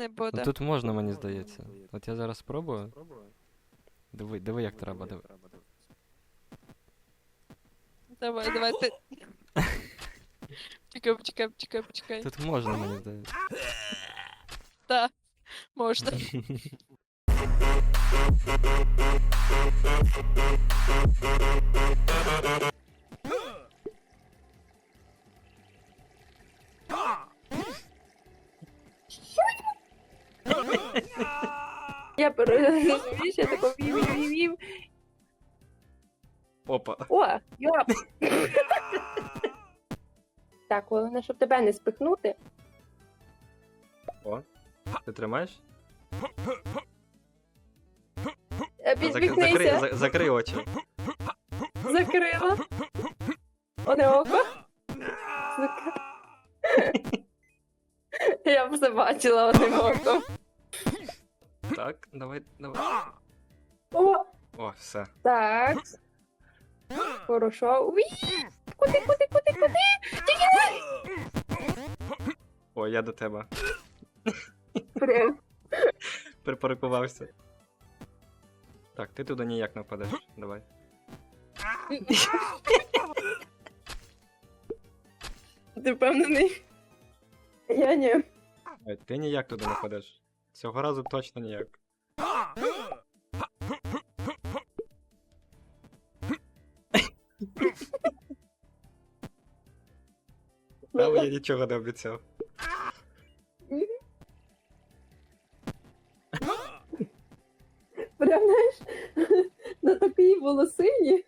не Ну буде. тут можна, мені здається. От я зараз спробую. Диви, диви, як треба, диви. Давай, давай ти. Чекай, почекай, почекай, почекай. Тут можна, мені здається. Так, можна. Я розумієш, я тако вів, вів, вів. Опа. О, йоп. Так, головне, щоб тебе не спихнути. О. Ти тримаєш? Е, Зак- Закрий, Відвікнися. за- закрий очі. Закрила. Одне око. Зак- Я все бачила одним оком. Так, давай, давай. О, О, все. так. Хорошо. Уї! Куди, куди, куди, куди? О, я до тебе. Прям. Припаркувався. Так, ти туди ніяк не впадеш. Давай. Ти впевнений? Я ні. Ой, Ти ніяк туди не впадеш. Цього разу точно ніяк. Там я нічого не обіцяв. Прям знаєш, на такій волосині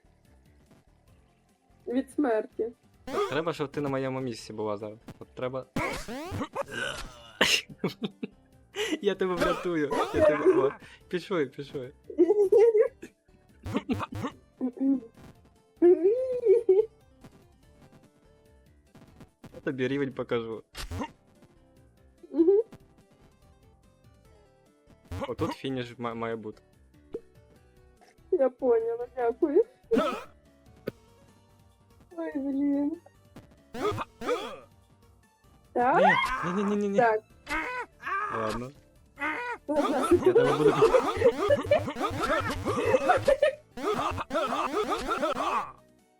від смерті. Треба, щоб ти на моєму місці була зараз. От треба. Я тебе врятую. Я тебе... О, пішли, тобі рівень покажу. Отут фініш ма- має бути. Я поняла, дякую. Ой, блін. Так, Ні, ні, ні, ні, ні. так. Ладно. Ладно. Я тебе буду.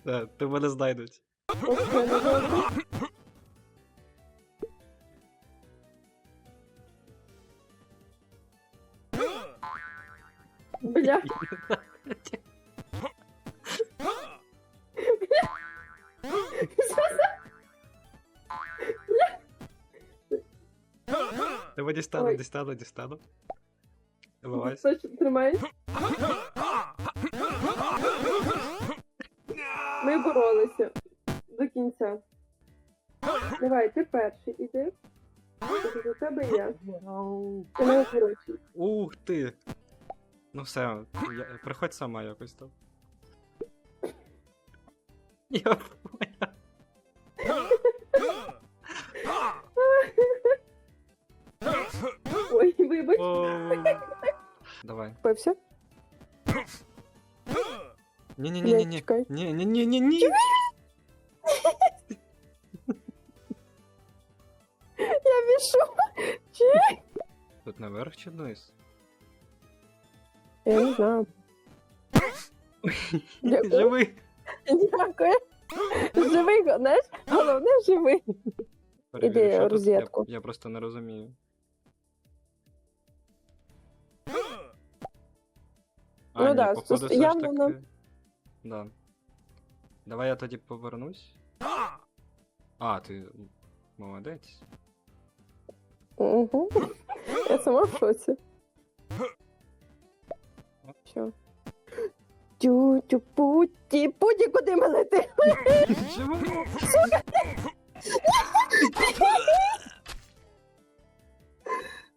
Да, ти мене знайдуть. Бля. Тебе дістану, Ой. дістану, дістану. Вилазь. Точно тримай. Ми боролися до кінця. Давай, ти перший іди. Тож За тебе я. Ти. Ух ти! Ну все, я... приходь сама якось там. Я понял. Ой, вибач. О. Давай. Пився? Ні-ні-ні-ні-ні. чекай. Ні-ні-ні-ні-ні. Я пішов. Тут наверх чи вниз? Я не знаю. Дякую. Живий! Дякую. Живий, знаєш? Головне живий. Перевірю, Іди, що тут. розетку. Я, я просто не розумію. А, Ну ні, да, походу, тут все ж явно таки... на- Да. Давай я тоді повернусь. А, ти молодець. Угу. Я сама в шоці. Що? Тю-тю, путі, путі, куди ми летимо?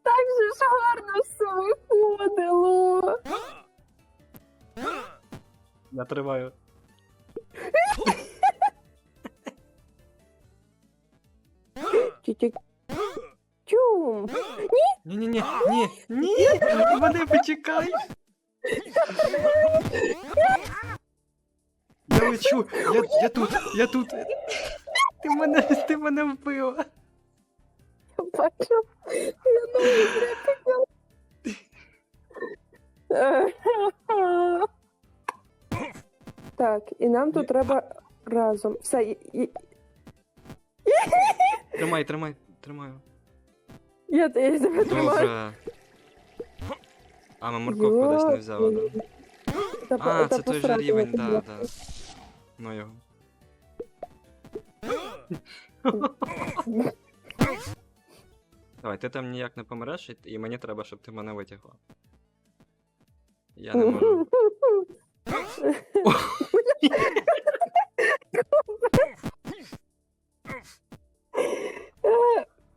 Так же ж гарно все виходило. Я триваю. Тю-тю. Ні-ні-ні, ні, ні! Мене почекай! Я лечу! Я, я тут! Я тут! Ти мене, ти мене вбила! Бачу. Я новий. Так, і нам тут треба разом. Все, і, і, Тримай, тримай, тримаю. я, я тебе тримаю. Добре. А, ми морковку десь не взяли, да? Та, А, та це той же рівень, да, да. Ну його. Давай, ти там ніяк не помреш, і- і мені треба, щоб ти мене витягла. Я не можу.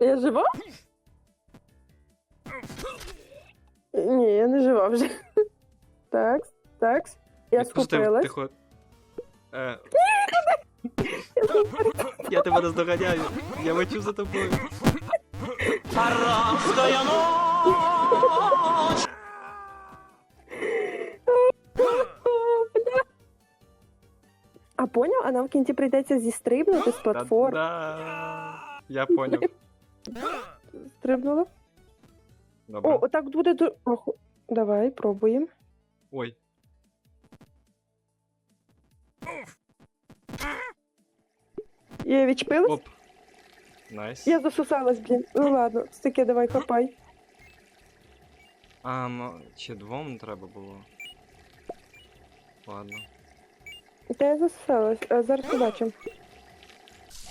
Я жива? Ні, я не жива вже. Так, так. Я Відпустив, скупилась. Тихо. Е, я тебе наздоганяю. Я лечу за тобою. А поняв? А нам в кінці прийдеться зістрибнути з платформ. Та-да. Я поняв. Стрибнула. О, Добре. отак буде до. Давай, пробуємо. Ой. Я відчепилась? Оп. Найс. Я засосалась, блін. Ну ладно, таке, давай хапай. А, м- чи двом треба було? Ладно. Та я засосалась. А, зараз побачимо.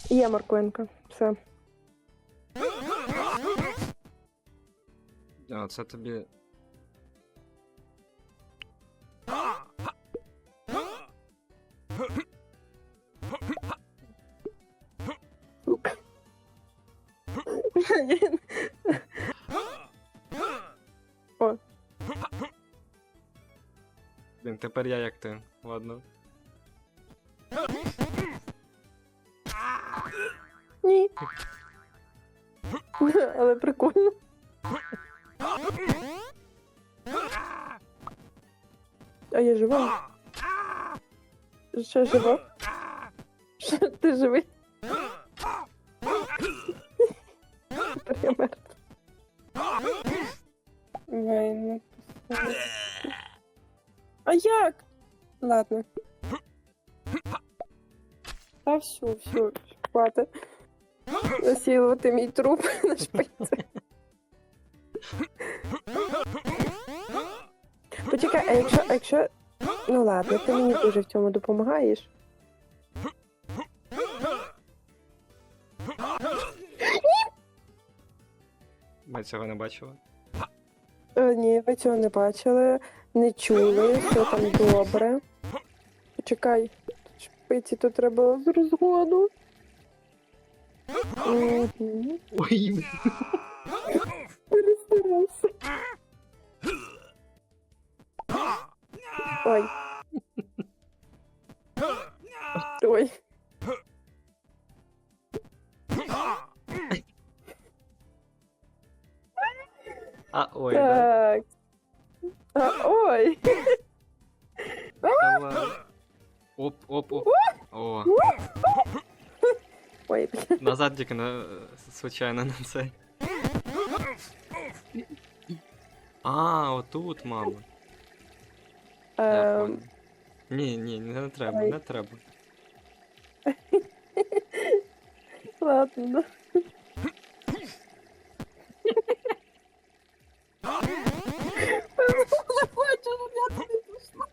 Є морквинка. Все. Це тобі. Сука. Блін, тепер я як ти. Ладно. Ні. Але прикольно. А я жива? Що жива? Що ти живий? Я мертва. Вайно. А як? Ладно. Та все, все, хватить. Насилувати мій труп на шпиці. Почекай, а якщо, а якщо. Ну ладно, ти мені дуже в цьому допомагаєш. Ми цього не бачили. Е, ні, ви цього не бачили, не чули, все там добре. Почекай, шпиці то треба з розгону. Мгм. Ой. Перестарався. Ой. Ой. А, ой, да. Так. А, ой. Давай. Оп, оп, оп. О, Ой, бля. назад тільки на случайно на цей. А, отут, мама. Я Ем, понял. Ні, ні, не треба, Ой. не треба. ладно. Не хочу, щоб я туди пішла.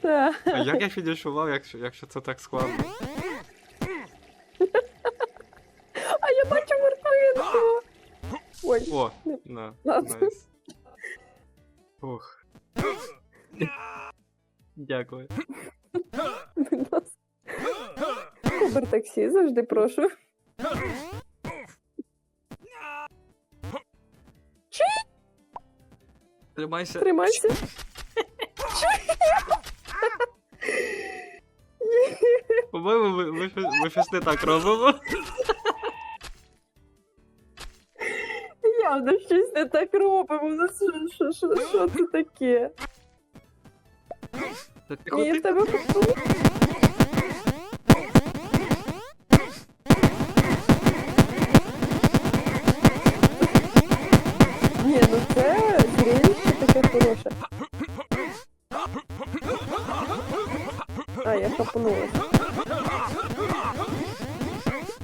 Так. А як я фінішував, якщо, якщо це так складно? А я бачу морковинку. Ой, О, на, найс. Дякую. будь ласка. Убер таксі завжди прошу. Тримайся. Тримайся. По-моєму, ми, ми, щось- ми щось не так робимо. Явно щось не так робимо. Ну що, що, що, що це таке? Та тихо, Ні, я в тихо. тебе попала. Ні, ну це зрелище таке хороше. А, я хапнулася.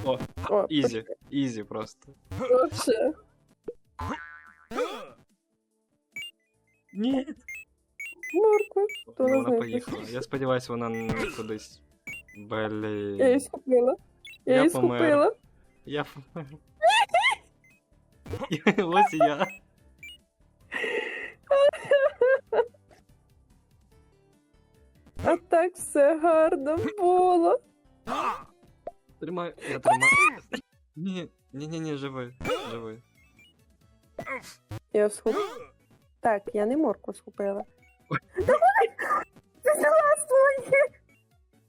О, О, ізі, ізі просто. Вообще. Ні. Морква. То не Вона знаю, поїхала. Я сподіваюся, вона не кудись. Я її Блін. схопила. Я, Я її помер. схопила. Я помер. Ось і я. А так все гарно було. Тримаю, я тримаю. Ні, ні, ні, ні, живи, живи. Я схоп... Так, я не морку схопила. Давай! Ти взяла свої!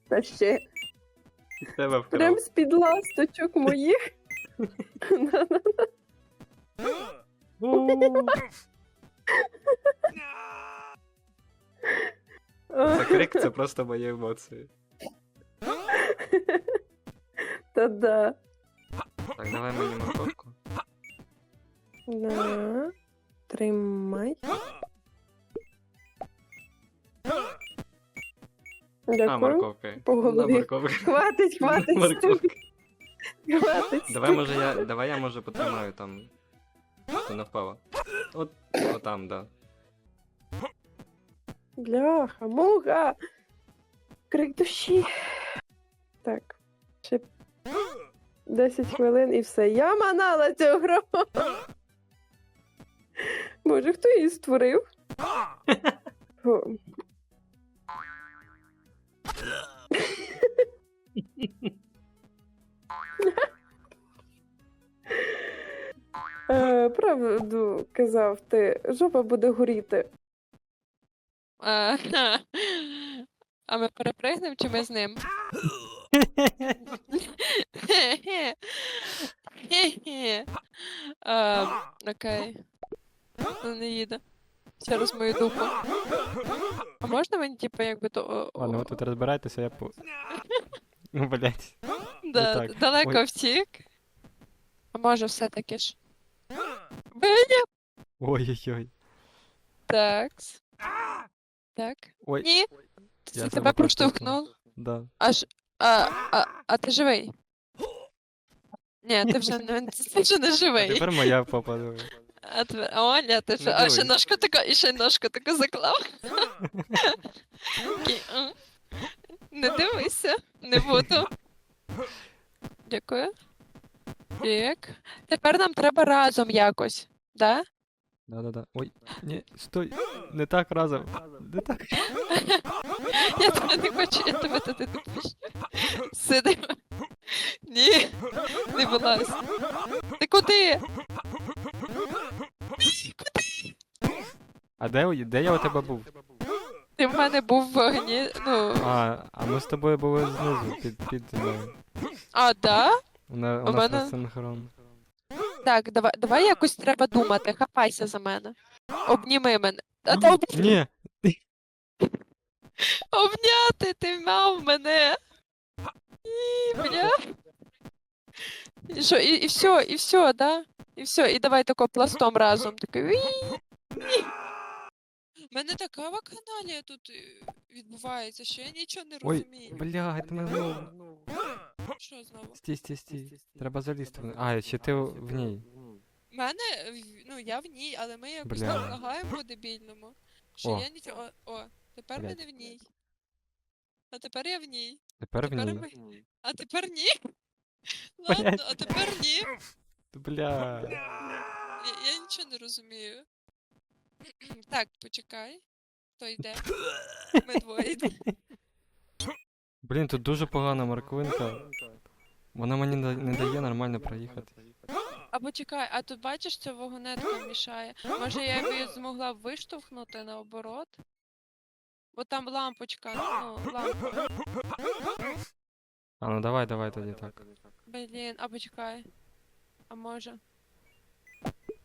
Та ще Тебе вкрав. прям з-під ласточок моїх. Це крик, це просто мої емоції. Та да. Так, давай мені морковку. На. Тримай. А, Дякую. морковка. По На голові. морковка. Хватить, хватить. Морковка. Хватить. Давай, може, я. Давай я може потримаю там. Ти не. От, отам, да. Бляха, муха. Крик душі. Так. Ще 10 хвилин і все. Я манала цю гру. Боже, хто її створив? О. Е, Правду казав ти, жопа буде горіти. А, а ми перепригнемо чи ми з ним? А, Окей. Ну, не їде. Через мою дупу. А можна мені, типу, якби то. Ладно, ви тут розбирайтеся, я по. Ну, блять. Да, так. далеко Ой. втік. А може все-таки ж. Беня! Ой-ой-ой. Так. Так. Ой. Ні. Я Це себе тебе проштовхнув. проштовхнув. Да. Аж. А, а, а ти живий? Ні, ти вже не, ти вже не А живий. тепер моя попаду. А ти, о, ні, ти що, а ще ножку таку, і ще ножку таку заклав. Такий, м. Не дивися, не буду. Дякую. Так. Тепер нам треба разом якось, да? Да-да-да. Ой. Ні, стой. Не так разом. Не так. Я тебе не хочу, я тебе туди не пущу. Сидимо. Ні, не вилазь. Ти куди? А де, де я у тебе був? Ти в мене був в вогні. Ну. А, а ми з тобою були знизу, під, під. А, да? У, на, у У нас мене- синхрон. Так, давай, давай якось треба думати. Хапайся за мене. Обніми мене. А та об... Ні! обняти ти мав мене. І, бля. І що, і, і все, і все, да? І все, і давай тако пластом разом. Такий. У мене така вакханалія тут е, відбувається, що я нічого не Ой, розумію. блядь, ми знову. Що знову? Стій, стій, стій. Треба залізти. в- А, чи ти в ній? У мене, е, в- ну я в ній, але ми якось Бля. лагаємо по-дебільному. Що О. я нічого. О, тепер Блядь. не в ній. А тепер я в ній. Тепер в Тепер ній. ми. А тепер ні. Ладно, а тепер ні. Бля. Я, я нічого не розумію. Так, почекай. Хто йде? Ми двоє йдемо. Блін, тут дуже погана морквинка. Вона мені не не дає нормально проїхати. А почекай, а тут бачиш, ця вагонетка мішає. Може я б її змогла б виштовхнути наоборот? Бо там лампочка, ну, лампа. А, ну давай, давай тоді так. Блін, а почекай. А може.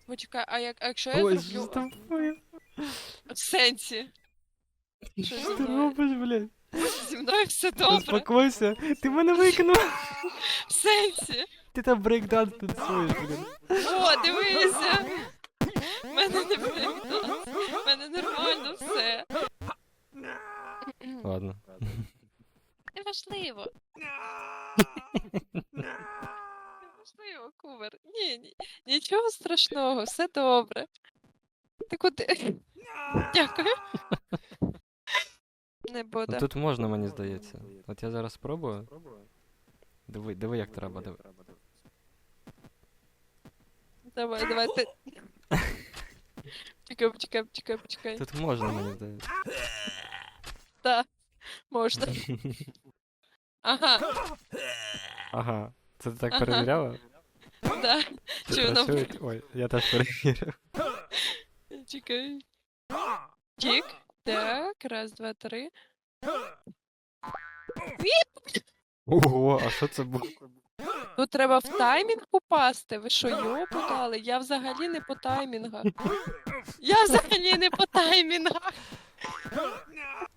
Почекай, а як а якщо я Ой, зроблю. з тобою. В сенсі. Що зі Що ти мною? робиш, блядь? Зі мною все добре. Успокойся. Ти мене викинув. В сенсі. Ти там брейкданс танцюєш, блін. О, дивися. В мене не брейкданс. В мене нормально все. Ладно. Неважливо. Кувер. Ні, ні, нічого страшного, все добре. Ти куди? Дякую. Не буде. Ну тут можна, мені здається. От я зараз спробую. Диви, диви, як треба, диви. Давай, давай, ти. Чекай, почекай, почекай, почекай. Тут можна, мені здається. Так, можна. Ага, Ага. Це ти так Ага. перевіряла? Да. Чи воно? Ой, я теж перевірив. Чекай. Чик. Так, раз, два, три. Ого, а що це було? Тут треба в таймінг попасти. Ви що, йопу дали? Я взагалі не по таймінгах. Я взагалі не по таймінгах.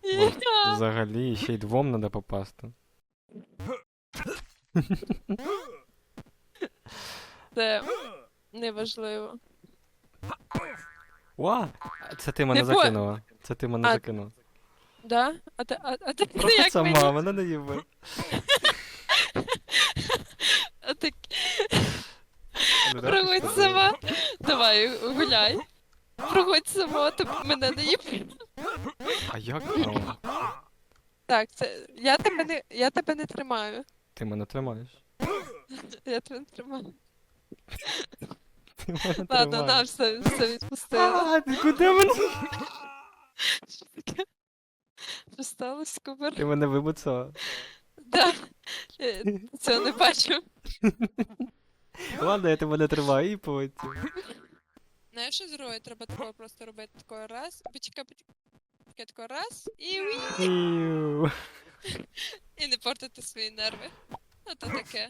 Я. Взагалі, ще й двом треба попасти. Це неважливо. Уа! Це ти мене Не по- закинула. Це ти мене А- закинула. Да? А ти, а, а ти Просто як сама, мені? мене не їби. А ти Ну, проходь сама. Давай, гуляй. Проходь сама, ти мене не їб. А як? О, Так, це я тебе не я тебе не тримаю. ти мене тримаєш. Я тебе не тримаю. Ладно, тримаєш. все, все відпустила. А, ти куди мене? Що таке? Що сталося, Кубер? Ти мене вибуцала. Да. Е, Цього не бачу. Ладно, я тебе не тримаю і полетів. Знаєш, що зробити? Треба такого просто робити такого раз. Почекай, почекай. Такого раз і. І не портити свої нерви. А то таке.